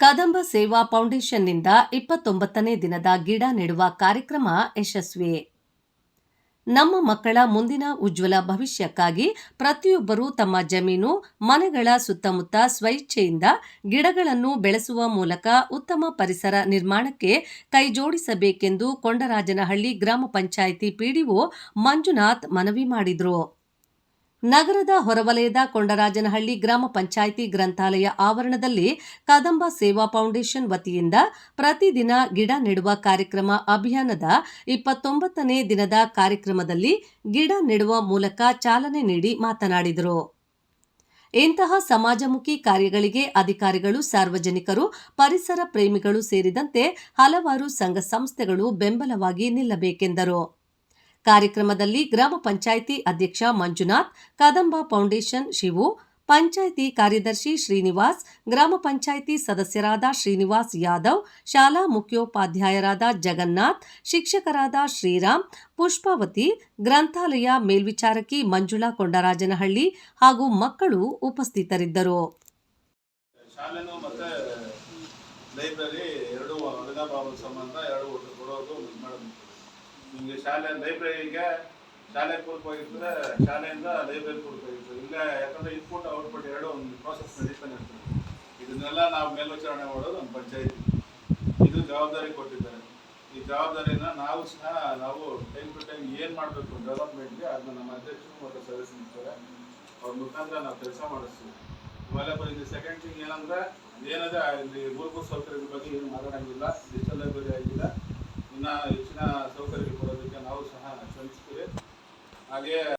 ಕದಂಬ ಸೇವಾ ಫೌಂಡೇಶನ್ನಿಂದ ಇಪ್ಪತ್ತೊಂಬತ್ತನೇ ದಿನದ ಗಿಡ ನೆಡುವ ಕಾರ್ಯಕ್ರಮ ಯಶಸ್ವಿ ನಮ್ಮ ಮಕ್ಕಳ ಮುಂದಿನ ಉಜ್ವಲ ಭವಿಷ್ಯಕ್ಕಾಗಿ ಪ್ರತಿಯೊಬ್ಬರೂ ತಮ್ಮ ಜಮೀನು, ಮನೆಗಳ ಸುತ್ತಮುತ್ತ ಸ್ವಇಚ್ಛೆಯಿಂದ ಗಿಡಗಳನ್ನು ಬೆಳೆಸುವ ಮೂಲಕ ಉತ್ತಮ ಪರಿಸರ ನಿರ್ಮಾಣಕ್ಕೆ ಕೈಜೋಡಿಸಬೇಕೆಂದು ಕೊಂಡರಾಜನಹಳ್ಳಿ ಗ್ರಾಮ ಪಂಚಾಯಿತಿ ಪಿಡಿಒ ಮಂಜುನಾಥ್ ಮನವಿ ಮಾಡಿದರು. ನಗರದ ಹೊರವಲಯದ ಕೊಂಡರಾಜನಹಳ್ಳಿ ಗ್ರಾಮ ಪಂಚಾಯಿತಿ ಗ್ರಂಥಾಲಯ ಆವರಣದಲ್ಲಿ ಕದಂಬ ಸೇವಾ ಫೌಂಡೇಶನ್ ವತಿಯಿಂದ ಪ್ರತಿದಿನ ಗಿಡ ನೆಡುವ ಕಾರ್ಯಕ್ರಮ ಅಭಿಯಾನದ ಇಪ್ಪತ್ತೊಂಬತ್ತನೇ ದಿನದ ಕಾರ್ಯಕ್ರಮದಲ್ಲಿ ಗಿಡ ನೆಡುವ ಮೂಲಕ ಚಾಲನೆ ನೀಡಿ ಮಾತನಾಡಿದರು. ಇಂತಹ ಸಮಾಜಮುಖಿ ಕಾರ್ಯಗಳಿಗೆ ಅಧಿಕಾರಿಗಳು, ಸಾರ್ವಜನಿಕರು, ಪರಿಸರ ಪ್ರೇಮಿಗಳು ಸೇರಿದಂತೆ ಹಲವಾರು ಸಂಘ ಸಂಸ್ಥೆಗಳು ಬೆಂಬಲವಾಗಿ ನಿಲ್ಲಬೇಕೆಂದರು. ಕಾರ್ಯಕ್ರಮದಲ್ಲಿ ಗ್ರಾಮ ಪಂಚಾಯಿತಿ ಅಧ್ಯಕ್ಷ ಮಂಜುನಾಥ್, ಕದಂಬ ಫೌಂಡೇಶನ್ ಶಿವು, ಪಂಚಾಯಿತಿ ಕಾರ್ಯದರ್ಶಿ ಶ್ರೀನಿವಾಸ್, ಗ್ರಾಮ ಪಂಚಾಯಿತಿ ಸದಸ್ಯರಾದ ಶ್ರೀನಿವಾಸ್ ಯಾದವ್, ಶಾಲಾ ಮುಖ್ಯೋಪಾಧ್ಯಾಯರಾದ ಜಗನ್ನಾಥ್, ಶಿಕ್ಷಕರಾದ ಶ್ರೀರಾಮ್, ಪುಷ್ಪಾವತಿ, ಗ್ರಂಥಾಲಯ ಮೇಲ್ವಿಚಾರಕಿ ಮಂಜುಳಾ ಕೊಂಡರಾಜನಹಳ್ಳಿ ಹಾಗೂ ಮಕ್ಕಳು ಉಪಸ್ಥಿತರಿದ್ದರು. ಲೈಬ್ರರಿ ಎರಡು ಸಂಬಂಧ ಎರಡು ಕೊಡೋದು ನಿಮಗೆ ಶಾಲೆ ಲೈಬ್ರರಿಗೆ ಶಾಲೆ ಪೂರ್ವವಾಗಿರ್ತದೆ ಶಾಲೆಯಿಂದ ಲೈಬ್ರರಿ ಪೂರ್ವವಾಗಿರ್ತದೆ ಇಲ್ಲ, ಯಾಕಂದ್ರೆ ಇನ್ಪುಟ್ ಔಟ್ಪುಟ್ ಎರಡು ಒಂದು ಪ್ರೋಸೆಸ್ ನಡೀತಾನೆ ಇರ್ತದೆ ಇದನ್ನೆಲ್ಲ ನಾವು ಮೇಲ್ವಿಚಾರಣೆ ಮಾಡೋದು ನಮ್ಮ ಪಂಚಾಯತಿ. ಇದು ಜವಾಬ್ದಾರಿ ಕೊಟ್ಟಿದ್ದಾರೆ. ಈ ಜವಾಬ್ದಾರಿನ ನಾವು ಸಹ ನಾವು ಟೈಮ್ ಟು ಟೈಮ್ ಏನು ಮಾಡಬೇಕು ಡೆವಲಪ್ಮೆಂಟ್ಗೆ ಅದನ್ನ ನಮ್ಮ ಅಧ್ಯಕ್ಷರು ಮತ್ತು ಸದಸ್ಯರು ಇರ್ತಾರೆ. ಅವ್ರ ಮುಖಾಂತರ ನಾವು ಕೆಲಸ ಮಾಡಿಸ್ತೀವಿ. ಆಮೇಲೆ ಇದು ಸೆಕೆಂಡ್ ಥಿಂಗ್ ಏನಂದ್ರೆ, ಏನದೇ ಇಲ್ಲಿ ಮೂಲಭೂತ ಸೌಕರ್ಯದ ಬಗ್ಗೆ ಏನು ಮಾತಾಡಂಗಿಲ್ಲ. ಡಿಜಿಟಲ್ ಲೈಬ್ರರಿ ಆಗಿಲ್ಲ ಇನ್ನ Yeah.